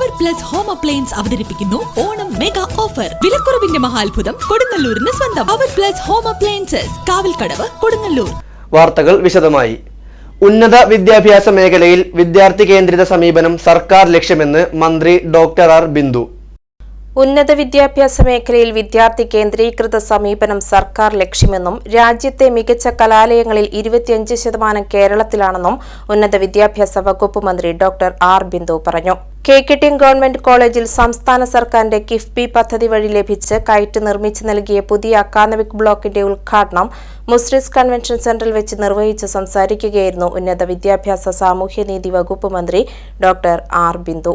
Power plus home appliance അവതരിപ്പിക്കുന്നു Onam mega offer വിലക്കുറവിന്റെ മഹാത്ഭുതം കൊടുങ്ങല്ലൂരിന് സ്വന്തം. Power plus home appliances Kavalkadavu Kodungallur. വാർത്തകൾ വിശദമായി. ഉന്നത വിദ്യാഭ്യാസ മേഖലയിൽ വിദ്യാർത്ഥി കേന്ദ്രിത സമീപനം സർക്കാർ ലക്ഷ്യമെന്ന് മന്ത്രി ഡോക്ടർ ആർ ബിന്ദു. ഉന്നത വിദ്യാഭ്യാസ മേഖലയിൽ വിദ്യാർത്ഥി കേന്ദ്രീകൃത സമീപനം സർക്കാർ ലക്ഷ്യമെന്നും രാജ്യത്തെ മികച്ച കലാലയങ്ങളിൽ ഇരുപത്തിയഞ്ച് ശതമാനം കേരളത്തിലാണെന്നും ഉന്നത വിദ്യാഭ്യാസ വകുപ്പ് മന്ത്രി ഡോക്ടർ ആർ ബിന്ദു പറഞ്ഞു. K K T M government കോളേജിൽ സംസ്ഥാന സർക്കാരിന്റെ കിഫ്ബി പദ്ധതി വഴി ലഭിച്ച് കയറ്റ് നിർമ്മിച്ചു നൽകിയ പുതിയ അക്കാദമിക് ബ്ലോക്കിന്റെ ഉദ്ഘാടനം മുസ്ലിസ് കൺവെൻഷൻ സെന്ററിൽ വെച്ച് നിർവഹിച്ച് സംസാരിക്കുകയായിരുന്നു ഉന്നത വിദ്യാഭ്യാസ സാമൂഹ്യനീതി വകുപ്പ് മന്ത്രി ഡോക്ടർ ആർ ബിന്ദു.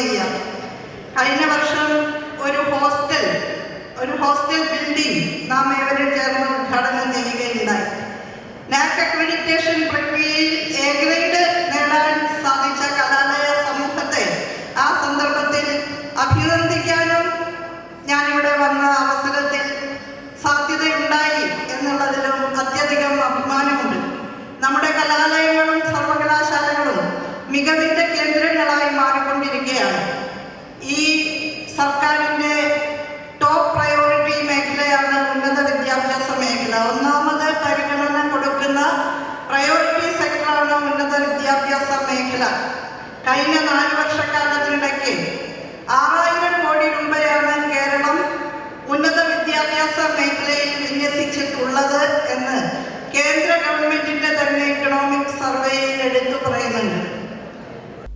ചെയ്യാം. കഴിഞ്ഞ വർഷം ഒരു ഹോസ്റ്റൽ ഒരു ഹോസ്റ്റൽ ബിൽഡിംഗ് നാം ഏവരും ചേർന്ന് ഉദ്ഘാടനം ചെയ്യുകയുണ്ടായി. നാക് അക്രഡിറ്റേഷൻ പ്രക്രിയയിൽ എ ഗ്രേഡ് നേടാൻ സാധിച്ച കലാലയ സമൂഹത്തെ ആ സന്ദർഭത്തിൽ അഭിനന്ദിക്കാനും ഞാനിവിടെ വന്ന അവസരത്തിൽ വിദ്യാഭ്യാസ കഴിഞ്ഞ നാല് വർഷക്കാലത്തിനിടയ്ക്ക് ആറായിരം കോടി രൂപയാണ് കേരളം ഉന്നത വിദ്യാഭ്യാസ മേഖലയിൽ വിന്യസിച്ചിട്ടുള്ളത് എന്ന് കേന്ദ്ര ഗവൺമെന്റിന്റെ തന്നെ ഇക്കണോമിക് സർവേയിൽ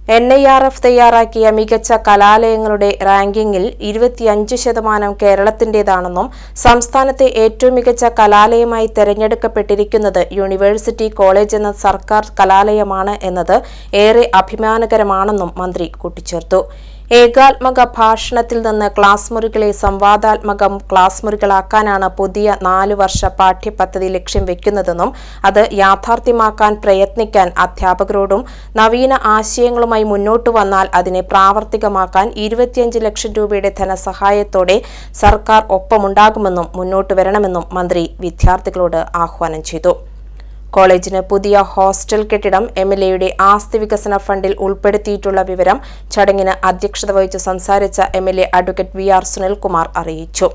എൻ ഐ ആർ എഫ് തയ്യാറാക്കിയ മികച്ച കലാലയങ്ങളുടെ റാങ്കിങ്ങിൽ ഇരുപത്തിയഞ്ച് ശതമാനം കേരളത്തിന്റേതാണെന്നും സംസ്ഥാനത്തെ ഏറ്റവും മികച്ച കലാലയമായി തെരഞ്ഞെടുക്കപ്പെട്ടിരിക്കുന്നത് യൂണിവേഴ്സിറ്റി കോളേജ് എന്ന സർക്കാർ കലാലയമാണ് എന്നത് ഏറെ അഭിമാനകരമാണെന്നും മന്ത്രി കൂട്ടിച്ചേർത്തു. ഏകാത്മക ഭാഷണത്തിൽ നിന്ന് ക്ലാസ് മുറികളെ സംവാദാത്മകം ക്ലാസ് മുറികളാക്കാനാണ് പുതിയ നാല് വർഷ പാഠ്യപദ്ധതി ലക്ഷ്യം വെക്കുന്നതെന്നും അത് യാഥാർത്ഥ്യമാക്കാൻ പ്രയത്നിക്കാൻ അധ്യാപകരോടും നവീന ആശയങ്ങളുമായി മുന്നോട്ട് വന്നാൽ അതിനെ പ്രാവർത്തികമാക്കാൻ ഇരുപത്തിയഞ്ച് ലക്ഷം രൂപയുടെ ധനസഹായത്തോടെ സർക്കാർ ഒപ്പമുണ്ടാകുമെന്നും മുന്നോട്ട് വരണമെന്നും മന്ത്രി വിദ്യാർത്ഥികളോട് ആഹ്വാനം ചെയ്തു. കോളേജിന് പുതിയ ഹോസ്റ്റൽ കെട്ടിടം എം എൽ എയുടെ ആസ്തി വികസന ഫണ്ടിൽ ഉൾപ്പെടുത്തിയിട്ടുള്ള വിവരം ചടങ്ങിന് അധ്യക്ഷത വഹിച്ച് സംസാരിച്ച M L A advocate V R Sunilkumar അറിയിച്ചു.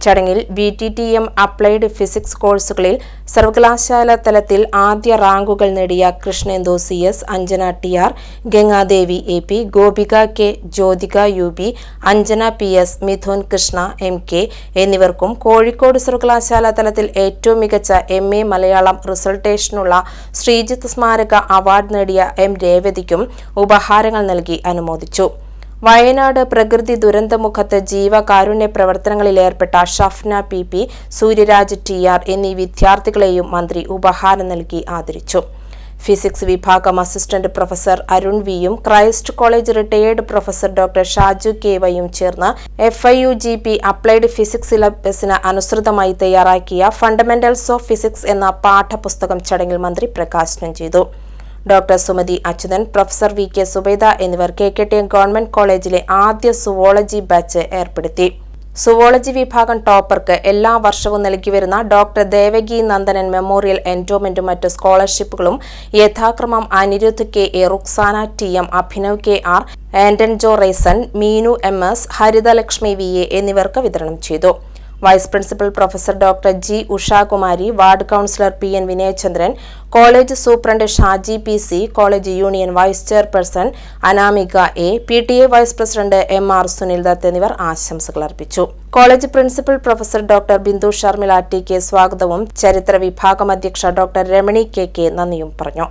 ചടങ്ങിൽ B T T M applied physics കോഴ്സുകളിൽ സർവകലാശാല തലത്തിൽ ആദ്യ റാങ്കുകൾ നേടിയ Krishnendu C S Anjana T R Gangadevi A P Gopika K Jyothika U B Anjana P S Mithun Krishna M K എന്നിവർക്കും കോഴിക്കോട് സർവകലാശാല തലത്തിൽ ഏറ്റവും മികച്ച എം എ മലയാളം റിസൾട്ടേഷനുള്ള ശ്രീജിത്ത് സ്മാരക അവാർഡ് നേടിയ എം രേവതിക്കും ഉപഹാരങ്ങൾ നൽകി അനുമോദിച്ചു. വയനാട് പ്രകൃതി ദുരന്തമുഖത്ത് ജീവകാരുണ്യ പ്രവർത്തനങ്ങളിൽ ഏർപ്പെട്ട Shafna P P Suryaraj T R എന്നീ വിദ്യാർത്ഥികളെയും മന്ത്രി ഉപഹാരം നൽകി ആദരിച്ചു. ഫിസിക്സ് വിഭാഗം അസിസ്റ്റന്റ് പ്രൊഫസർ അരുൺ വിയും Christ College retired professor doctor Shaju K വൈയും ചേർന്ന് F I U G P applied physics സിലബസിന് അനുസൃതമായി തയ്യാറാക്കിയ ഫണ്ടമെന്റൽസ് ഓഫ് ഫിസിക്സ് എന്ന പാഠപുസ്തകം ചടങ്ങിൽ മന്ത്രി പ്രകാശനം ചെയ്തു. Doctor Sumathi Achuthan professor V K Subaida എന്നിവർ K K T M government കോളേജിലെ ആദ്യ സുവോളജി ബാച്ച് ഏർപ്പെടുത്തി. സുവോളജി വിഭാഗം ടോപ്പർക്ക് എല്ലാ വർഷവും നൽകിവരുന്ന ഡോക്ടർ ദേവകി നന്ദനൻ മെമ്മോറിയൽ എൻഡോമെന്റും മറ്റ് സ്കോളർഷിപ്പുകളും യഥാക്രമം Anirudh K A Ruksana T M Abhinav K R Anton Jo Raison Meenu M S Harithalakshmi V A എന്നിവർക്ക് വിതരണം ചെയ്തു. Vice principal professor doctor G Ushakumari ward councillor P N Vinayachandran college superintendent Shaji P C college union vice chairperson Anamika A P T A vice president M R Sunil Dutt എന്നിവർ ആശംസകൾ അർപ്പിച്ചു. College principal professor doctor Bindu Sharmila T K സ്വാഗതവും ചരിത്ര വിഭാഗം അധ്യക്ഷ doctor Ramani K K നന്ദിയും പറഞ്ഞു.